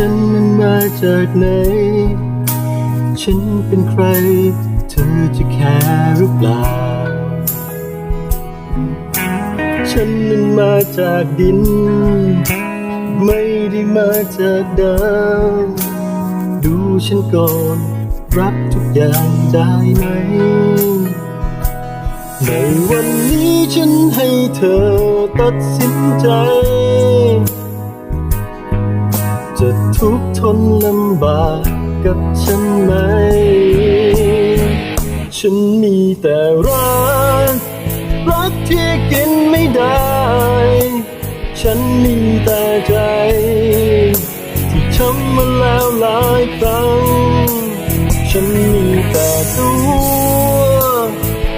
ฉันมันมาจากไหน ฉันเป็นใคร เธอจะแคร์หรือเปล่า ฉันนั้นมาจากดิน ไม่ได้มาจากดาวดูฉันก่อน รับทุกอย่างได้ไหม ในวันนี้ฉันให้เธอตัดสินใจ จะทุกข์ทนลำบากกับฉันไหม ฉันมีแต่รัก รักที่กินไม่ได้ ฉันมีแต่ใจ ที่ช้ำมาแล้วหลายครั้ง ฉันมีแต่ตัว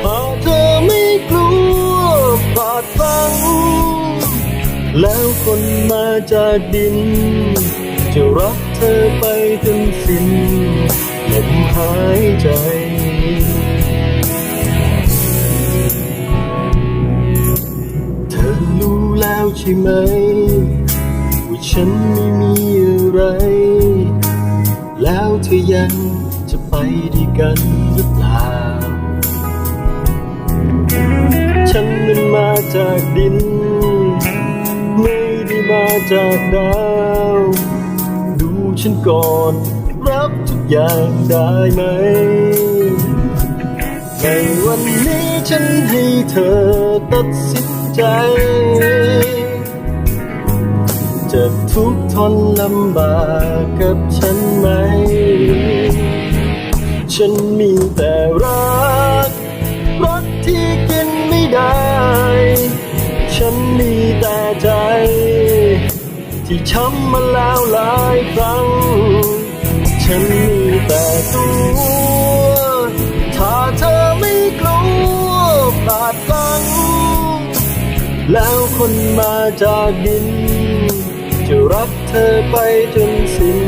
หากเธอไม่กลัวบาดฟัง แล้วคนมาจากดิน จะรักเธอไปจนสิ้นลมหายใจเธอรู้แล้วใช่ไหม ว่าฉันไม่มีอะไร แล้วเธอยังจะไปด้วยกันหรือเปล่า ฉันนั้นมาจากดิน ไม่ได้มาจากดาว ฉันก่อน รับทุกอย่างได้ไหม ในวันนี้ฉันให้เธอตัดสินใจ จะทุกข์ทนลำบากกับฉันไหม ฉัน ที่ช้ำมาแล้วหลายครั้ง ฉันมีแต่ตัวถ้าเธอไม่กลัวบาดฟัง แล้วคนมาจากดิน จะรักเธอไปจนสิ้น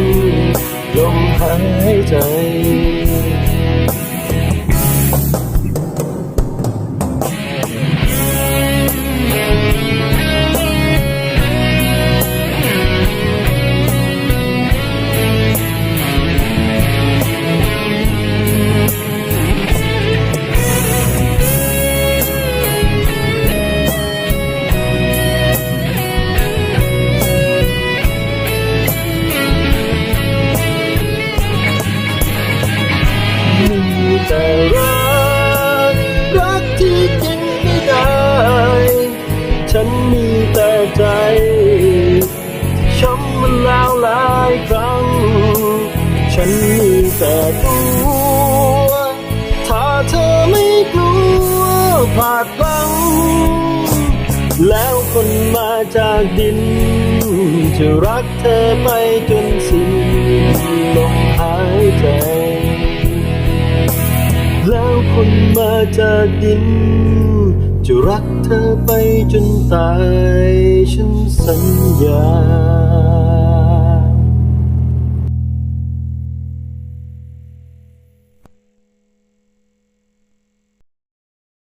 ลมหายใจ ผาดฟัง แล้วคนมาจากดิน จะรักเธอไปจนสิ้นลมหายใจ แล้วคนมาจากดิน จะรักเธอไปจนตาย ฉันสัญญา